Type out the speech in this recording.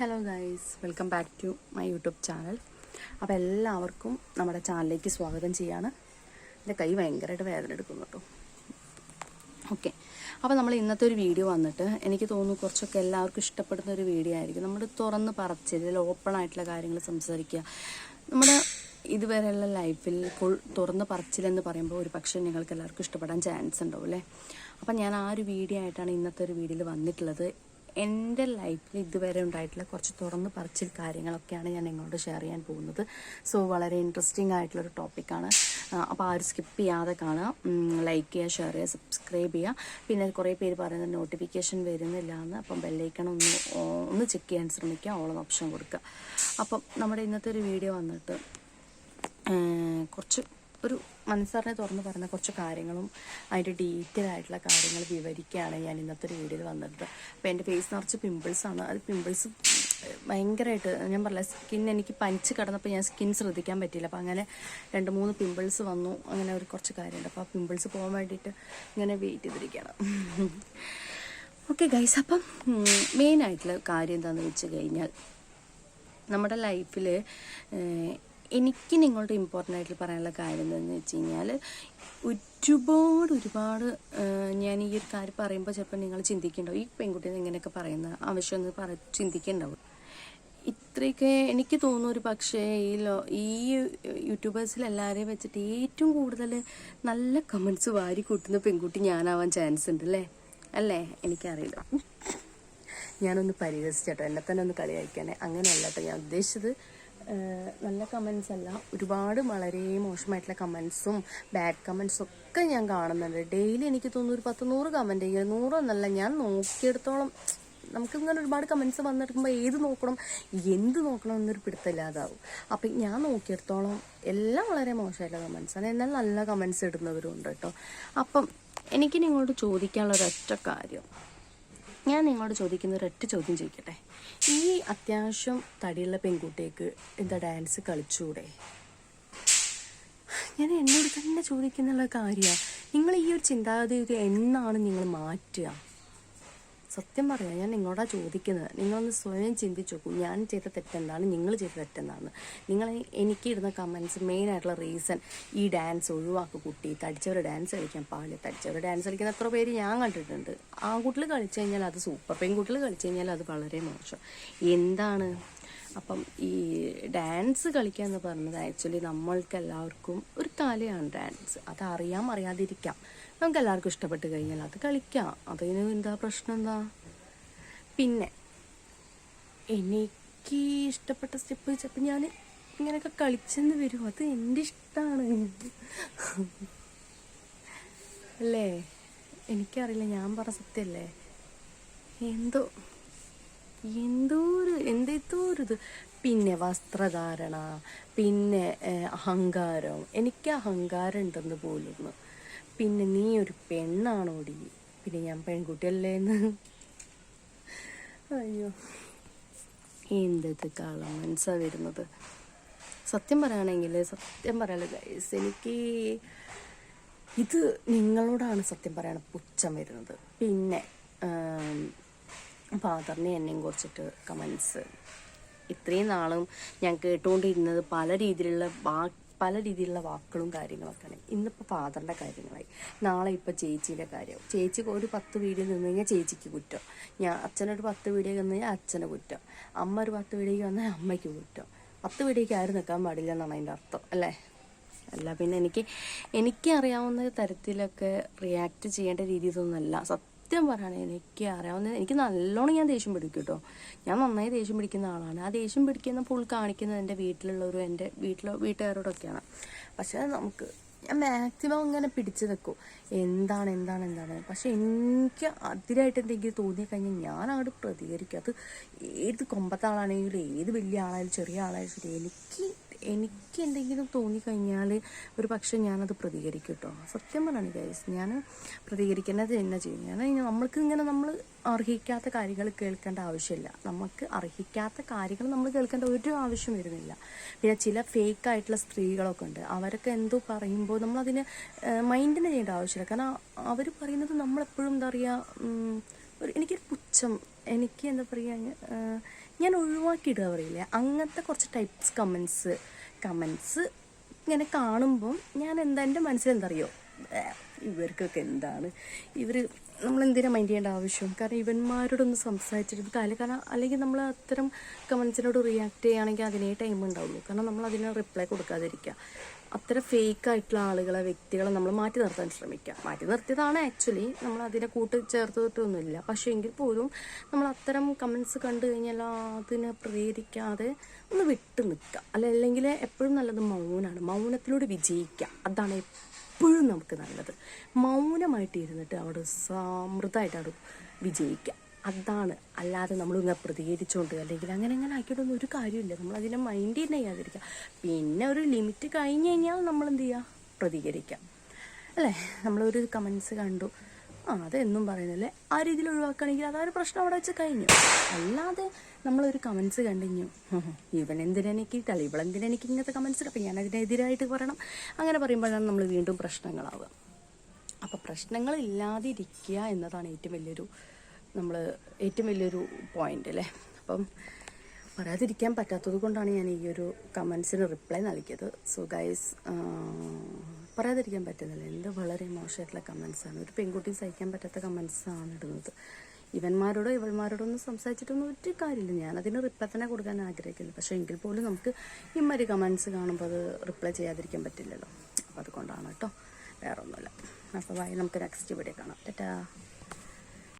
Hello guys welcome back to my YouTube channel അപ്പോൾ എല്ലാവർക്കും നമ്മുടെ ചാനലിലേക്ക് സ്വാഗതം ചെയ്യാണ്. എന്റെ കൈ ഭയങ്കരമായിട്ട് വേദന എടുക്കുന്നു കേട്ടോ. ഓക്കെ അപ്പോൾ നമ്മൾ ഇന്നത്തെ ഒരു വീഡിയോ വന്നിട്ട് എനിക്ക് തോന്നുന്നു കുറച്ചൊക്കെ എല്ലാവർക്കും ഇഷ്ടപ്പെടുന്ന ഒരു വീഡിയോ ആയിരിക്കും. നമ്മൾ തുറന്ന് പറച്ചിൽ ഓപ്പൺ ആയിട്ടുള്ള കാര്യങ്ങൾ സംസാരിക്കുക. നമ്മുടെ ഇതുവരെയുള്ള ലൈഫിൽ ഫുൾ തുറന്ന് പറച്ചിലെന്ന് പറയുമ്പോൾ ഒരു പക്ഷേ നിങ്ങൾക്ക് എല്ലാവർക്കും ഇഷ്ടപ്പെടാൻ ചാൻസ് ഉണ്ടാവും അല്ലേ? അപ്പം ഞാൻ ആ ഒരു വീഡിയോ ആയിട്ടാണ് ഇന്നത്തെ ഒരു വീഡിയോയിൽ വന്നിട്ടുള്ളത്. എന്റെ ലൈഫിൽ ഇതുവരെ ഉണ്ടായിട്ടുള്ള കുറച്ച് തുറന്ന് പറച്ചിൽ കാര്യങ്ങളൊക്കെയാണ് ഞാൻ നിങ്ങളോട് ഷെയർ ചെയ്യാൻ പോകുന്നത്. സോ വളരെ ഇൻട്രസ്റ്റിംഗ് ആയിട്ടുള്ളൊരു ടോപ്പിക്കാണ് അപ്പോൾ ആരും സ്കിപ്പ് ചെയ്യാതെ കാണുക. ലൈക്ക് ചെയ്യുക ഷെയർ ചെയ്യുക സബ്സ്ക്രൈബ് ചെയ്യുക. പിന്നെ കുറേ പേര് പറയുന്നത് നോട്ടിഫിക്കേഷൻ വരുന്നില്ല എന്ന്. അപ്പം ബെല്ലൈക്കൺ ഒന്ന് ഒന്ന് ചെക്ക് ചെയ്യാൻ ശ്രമിക്കുക. ഓളം ഓപ്ഷൻ കൊടുക്കുക. അപ്പം നമ്മുടെ ഇന്നത്തെ ഒരു വീഡിയോ വന്നിട്ട് കുറച്ച് ഒരു മനസ്സറിനെ തുറന്ന് പറഞ്ഞ കുറച്ച് കാര്യങ്ങളും അതിന്റെ ഡീറ്റെയിൽ ആയിട്ടുള്ള കാര്യങ്ങൾ വിവരിക്കുകയാണ് ഞാൻ ഇന്നത്തെ ഒരു വീഡിയോയിൽ വന്നിട്ട് അപ്പോൾ എന്റെ ഫേസ് നിറച്ച് പിമ്പിൾസ് ആണ്. അത് പിമ്പിൾസ് ഭയങ്കരമായിട്ട് ഞാൻ പറഞ്ഞ സ്കിൻ എനിക്ക് പനിച്ച് കിടന്നപ്പോൾ ഞാൻ സ്കിൻ ശ്രദ്ധിക്കാൻ പറ്റിയില്ല. അപ്പോൾ അങ്ങനെ രണ്ട് മൂന്ന് പിമ്പിൾസ് വന്നു. അങ്ങനെ ഒരു കുറച്ച് കാര്യമുണ്ട്. അപ്പോൾ ആ പിമ്പിൾസ് പോകാൻ വേണ്ടിയിട്ട് ഇങ്ങനെ വെയിറ്റ് ചെയ്തിരിക്കുകയാണ്. ഓക്കെ ഗൈസ് അപ്പം മെയിനായിട്ടുള്ള കാര്യം എന്താണെന്ന് വെച്ച് കഴിഞ്ഞാൽ നമ്മുടെ ലൈഫിൽ എനിക്ക് നിങ്ങളുടെ ഇമ്പോർട്ടന്റ് ആയിട്ട് പറയാനുള്ള കാര്യം എന്താണെന്ന് വെച്ച് കഴിഞ്ഞാൽ ഒരുപാട് ഒരുപാട് ഞാൻ ഈ ഒരു കാര്യം പറയുമ്പോൾ ചിലപ്പോൾ നിങ്ങൾ ചിന്തിക്കുന്നുണ്ടാവും ഈ പെൺകുട്ടികൾ ഇങ്ങനെയൊക്കെ പറയുന്ന ആവശ്യമൊന്ന് പറ ചിന്തിക്കുന്നുണ്ടാവും ഇത്രയൊക്കെ എനിക്ക് തോന്നുന്നു ഒരു പക്ഷേ ഈ ലോ ഈ യൂട്യൂബേഴ്സിൽ എല്ലാവരെയും വെച്ചിട്ട് ഏറ്റവും കൂടുതൽ നല്ല കമൻസ് വാരി കൂട്ടുന്ന പെൺകുട്ടി ഞാനാവാൻ ചാൻസ് ഉണ്ട് അല്ലേ? അല്ലേ? എനിക്കറിയില്ല. ഞാനൊന്ന് പരിഹസിച്ചേട്ടോ. എന്നെ തന്നെ ഒന്ന് കളിയാക്കാനേ അങ്ങനെയല്ല കേട്ടോ ഞാൻ ഉദ്ദേശിച്ചത്. നല്ല കമൻസ് അല്ല. ഒരുപാട് വളരെ മോശമായിട്ടുള്ള കമൻസും ബാഡ് കമൻസും ഒക്കെ ഞാൻ കാണുന്നുണ്ട്. ഡെയിലി എനിക്ക് തോന്നുന്നു ഒരു പത്ത് നൂറ് കമന്റ് നൂറൊന്നല്ല ഞാൻ നോക്കിയെടുത്തോളം നമുക്ക് ഇങ്ങനെ ഒരുപാട് കമൻസ് വന്നെടുക്കുമ്പോൾ ഏത് നോക്കണം എന്ത് നോക്കണം എന്നൊരു പിടുത്തമില്ലാതാവും. അപ്പം ഞാൻ നോക്കിയെടുത്തോളം എല്ലാം വളരെ മോശമായിട്ടുള്ള കമൻസാണ് എന്നാൽ നല്ല കമൻസ് ഇടുന്നവരും ഉണ്ട് കേട്ടോ. അപ്പം എനിക്ക് നിങ്ങളോട് ചോദിക്കാനുള്ള ഒരൊറ്റ കാര്യം. ഞാൻ നിങ്ങളോട് ചോദിക്കുന്ന ഒരൊറ്റ ചോദ്യം ചോദിക്കട്ടെ? ഈ അത്യാവശ്യം തടിയുള്ള പെൺകുട്ടിക്ക് എന്താ ഡാൻസ് കളിച്ചൂടെ? ഞാൻ എന്നോട് തന്നെ ചോദിക്കുന്നുള്ള കാര്യമാണ് നിങ്ങൾ ഈ ഒരു ചിന്താഗതി എന്നാണ് നിങ്ങൾ മാറ്റുക? സത്യം പറയാം ഞാൻ നിങ്ങളോടാ ചോദിക്കുന്നത്. നിങ്ങളൊന്ന് സ്വയം ചിന്തിച്ചു നോക്കൂ. ഞാൻ ചെയ്ത തെറ്റെന്താണ്? നിങ്ങൾ ചെയ്ത തെറ്റെന്താണ്? നിങ്ങൾ എനിക്ക് ഇടുന്ന കമൻസ് മെയിൻ ആയിട്ടുള്ള റീസൺ ഈ ഡാൻസ് ഒഴിവാക്കും കുട്ടി. തടിച്ചവർ ഡാൻസ് കളിക്കാൻ പാടില്ല. തടിച്ചവർ ഡാൻസ് കളിക്കുന്ന എത്ര പേര് ഞാൻ കണ്ടിട്ടുണ്ട്. ആൺകുട്ടികൾ കളിച്ചു കഴിഞ്ഞാൽ അത് സൂപ്പർ പെൺകുട്ടികൾ കളിച്ചു കഴിഞ്ഞാൽ അത് വളരെ മോശം. എന്താണ്? അപ്പം ഈ ഡാൻസ് കളിക്കുക എന്ന് പറഞ്ഞത് ആക്ച്വലി നമ്മൾക്ക് എല്ലാവർക്കും ഒരു കലയാണ് ഡാൻസ്. അത് അറിയാം അറിയാതിരിക്കാം. നമുക്ക് എല്ലാവർക്കും ഇഷ്ടപ്പെട്ട് കഴിഞ്ഞാൽ അത് കളിക്കാം. അതിന് എന്താ പ്രശ്നം എന്താ? പിന്നെ എനിക്ക് ഇഷ്ടപ്പെട്ട സ്റ്റെപ്പ് വെച്ചപ്പോൾ ഞാൻ ഇങ്ങനെയൊക്കെ കളിച്ചെന്ന് വരും. അത് എന്റെ ഇഷ്ടമാണ് അല്ലേ? എനിക്കറിയില്ല ഞാൻ പറഞ്ഞ സത്യമല്ലേ എന്തോ എന്തോ ഒരു എന്തെത്തോ ഒരു ഇത്. പിന്നെ വസ്ത്രധാരണ പിന്നെ അഹങ്കാരം. എനിക്ക് അഹങ്കാരം ഉണ്ടെന്ന് പോലും പിന്നെ നീ ഒരു പെണ്ണാണോടി? പിന്നെ ഞാൻ പെൺകുട്ടിയല്ലേ എന്ന് അയ്യോ എന്തൊക്കെ മനസ്സാ വരുന്നത്. സത്യം പറയുകയാണെങ്കിൽ സത്യം പറയാലോ ഗൈസ് എനിക്ക് ഇത് നിങ്ങളോടാണ് സത്യം പറയണ പുച്ഛം വരുന്നത്. പിന്നെ ഫാദറിനെ എന്നെയും കുറിച്ചിട്ട് കമൻസ് ഇത്രയും നാളും ഞാൻ കേട്ടുകൊണ്ടിരുന്നത് പല രീതിയിലുള്ള പല രീതിയിലുള്ള വാക്കുകളും കാര്യങ്ങളൊക്കെയാണ്. ഇന്നിപ്പോൾ ഫാദറിന്റെ കാര്യങ്ങളായി. നാളെ ഇപ്പോൾ ചേച്ചീന്റെ കാര്യം. ചേച്ചി ഒരു പത്ത് വീഡിയോ നിന്ന് കഴിഞ്ഞാൽ ചേച്ചിക്ക് കുറ്റം. ഞാൻ അച്ഛനൊരു പത്ത് വീഡിയോ നിന്ന് കഴിഞ്ഞാൽ അച്ഛന് കുറ്റം. അമ്മ ഒരു പത്ത് വീഡിയോക്ക് വന്നാൽ അമ്മയ്ക്ക് കുറ്റം. പത്ത് വീഡിയോക്ക് ആരും നിൽക്കാൻ പാടില്ല എന്നാണ് അതിന്റെ അർത്ഥം. അല്ലേ? അല്ല പിന്നെ എനിക്ക് എനിക്ക് അറിയാവുന്ന തരത്തിലൊക്കെ റിയാക്ട് ചെയ്യേണ്ട രീതി ഇതൊന്നുമല്ല സത്യം പറയാണ് എനിക്ക് അറിയാവുന്ന എനിക്ക് നല്ലോണം ഞാൻ ദേഷ്യം പിടിക്കും കേട്ടോ. ഞാൻ നന്നായി ദേഷ്യം പിടിക്കുന്ന ആളാണ്. ആ ദേഷ്യം പിടിക്കുന്ന പുൾ കാണിക്കുന്നത് എന്റെ വീട്ടിലുള്ളവരും എന്റെ വീട്ടിലോ വീട്ടുകാരോടൊക്കെയാണ്. പക്ഷേ നമുക്ക് ഞാൻ മാക്സിമം ഇങ്ങനെ പിടിച്ചു നിൽക്കും എന്താണ് എന്താണ് എന്താണ്? പക്ഷെ എനിക്ക് അതിരായിട്ട് എന്തെങ്കിലും തോന്നി കഴിഞ്ഞാൽ ഞാൻ അങ്ങോട്ട് പ്രതികരിക്കും. അത് ഏത് കൊമ്പത്താളാണെങ്കിലും ഏത് വലിയ ആളായാലും ചെറിയ ആളായാലും ശരി എനിക്ക് എനിക്ക് എന്തെങ്കിലും തോന്നിക്കഴിഞ്ഞാൽ ഒരു പക്ഷേ ഞാനത് പ്രതികരിക്കും കേട്ടോ സത്യം പറയാണ് ഗൈസ് ഞാൻ പ്രതികരിക്കുന്നത് തന്നെ ചെയ്യും ഞാൻ നമ്മൾക്ക് ഇങ്ങനെ നമ്മൾ അർഹിക്കാത്ത കാര്യങ്ങൾ കേൾക്കേണ്ട ആവശ്യമില്ല. നമുക്ക് അർഹിക്കാത്ത കാര്യങ്ങൾ നമ്മൾ കേൾക്കേണ്ട ഒരു ആവശ്യം വരുന്നില്ല. പിന്നെ ചില ഫേക്ക് ആയിട്ടുള്ള സ്ത്രീകളൊക്കെ ഉണ്ട്. അവരൊക്കെ എന്തോ പറയുമ്പോൾ നമ്മളതിന് മൈൻഡിന് ചെയ്യേണ്ട ആവശ്യമില്ല. കാരണം അവർ പറയുന്നത് നമ്മളെപ്പോഴും എന്താ പറയുക ഒരു എനിക്കൊരു പുച്ഛം. എനിക്ക് എന്താ പറയുക ഞാൻ ഒഴിവാക്കിയിടുക പറയില്ല? അങ്ങനത്തെ കുറച്ച് ടൈപ്സ് കമൻസ് കമൻസ് ഇങ്ങനെ കാണുമ്പം ഞാൻ എന്താ എന്റെ മനസ്സിൽ എന്താ ഇവർക്കൊക്കെ എന്താണ്? ഇവർ നമ്മൾ എന്തിനാണ് മൈൻഡ് ചെയ്യേണ്ട ആവശ്യം? കാരണം ഇവന്മാരോടൊന്ന് സംസാരിച്ചിട്ട് കാര്യം കാരണം അല്ലെങ്കിൽ നമ്മൾ അത്തരം കമൻസിനോട് റിയാക്ട് ചെയ്യുകയാണെങ്കിൽ അതിനേ ടൈം ഉണ്ടാവുള്ളൂ. കാരണം നമ്മൾ അതിന് റിപ്ലൈ കൊടുക്കാതിരിക്കുക. അത്തരം ഫേക്ക് ആയിട്ടുള്ള ആളുകളെ വ്യക്തികളെ നമ്മൾ മാറ്റി നിർത്താൻ ശ്രമിക്കുക മാറ്റി നിർത്തിയതാണ് ആക്ച്വലി നമ്മൾ അതിനെ കൂട്ട് ചേർത്തിട്ടൊന്നുമില്ല. പക്ഷേ എങ്കിൽ പോലും നമ്മൾ അത്തരം കമൻസ് കണ്ടു കഴിഞ്ഞാൽ അതിനെ പ്രതികരിക്കാതെ ഒന്ന് വിട്ടു നിൽക്കുക അല്ല അല്ലെങ്കിൽ എപ്പോഴും നല്ലത് മൗനമാണ് മൗനത്തിലൂടെ വിജയിക്കുക അതാണ് എപ്പോഴും നമുക്ക് നല്ലത്. മൗനമായിട്ട് ഇരുന്നിട്ട് അവിടെ സമൃദ്ധമായിട്ട് അവിടെ വിജയിക്കുക അതാണ്. അല്ലാതെ നമ്മൾ ഇങ്ങനെ പ്രതികരിച്ചുകൊണ്ട് അല്ലെങ്കിൽ അങ്ങനെ അങ്ങനെ ആക്കിയിട്ടൊന്നും ഒരു കാര്യമില്ല നമ്മൾ അതിനെ മൈൻഡ് തന്നെ ചെയ്യാതിരിക്കുക. പിന്നെ ഒരു ലിമിറ്റ് കഴിഞ്ഞ് കഴിഞ്ഞാൽ നമ്മൾ എന്ത് ചെയ്യുക പ്രതികരിക്കാം. അല്ലേ? നമ്മളൊരു കമൻസ് കണ്ടു. ആ അതെന്നും പറയുന്നില്ലേ ആ രീതിയിൽ ഒഴിവാക്കുകയാണെങ്കിൽ അതൊരു പ്രശ്നം അവിടെ വെച്ച് കഴിഞ്ഞു. അല്ലാതെ നമ്മളൊരു കമൻസ് കണ്ടിഞ്ഞു ഇവൻ എന്തിനെനിക്ക് ഇവളെന്തിനെ എനിക്ക് ഇങ്ങനത്തെ കമൻസ് അപ്പം ഞാൻ അതിനെതിരായിട്ട് പറയണം. അങ്ങനെ പറയുമ്പോഴാണ് നമ്മൾ വീണ്ടും പ്രശ്നങ്ങളാവുക. അപ്പോൾ പ്രശ്നങ്ങൾ ഇല്ലാതിരിക്കുക എന്നതാണ് ഏറ്റവും വലിയൊരു നമ്മൾ ഏറ്റവും വലിയൊരു പോയിന്റ് അല്ലേ? അപ്പം പറയാതിരിക്കാൻ പറ്റാത്തത് കൊണ്ടാണ് ഞാൻ ഈ ഒരു കമൻസിന് റിപ്ലൈ നൽകിയത്. സോ ഗൈസ് പറയാതിരിക്കാൻ പറ്റുന്നില്ല. എന്ത് വളരെ മോശമായിട്ടുള്ള കമൻസാണ് ഒരു പെൺകുട്ടി സഹിക്കാൻ പറ്റാത്ത കമൻസാണ് ഇടുന്നത്. ഇവന്മാരോടോ ഇവന്മാരോടോ ഒന്നും സംസാരിച്ചിട്ടൊന്നും ഒരു കാര്യമില്ല. ഞാൻ അതിന് റിപ്ലൈ തന്നെ കൊടുക്കാൻ ആഗ്രഹിക്കില്ല പക്ഷേ എങ്കിൽ പോലും നമുക്ക് ഇമ്മാതിരി കമൻസ് കാണുമ്പോൾ അത് റിപ്ലൈ ചെയ്യാതിരിക്കാൻ പറ്റില്ലല്ലോ. അപ്പോൾ അതുകൊണ്ടാണ് കേട്ടോ. വേറെ ഒന്നുമില്ല അപ്പോൾ വായി നമുക്ക് നെക്സ്റ്റ് വീഡിയോ കാണാം. ടാറ്റാ.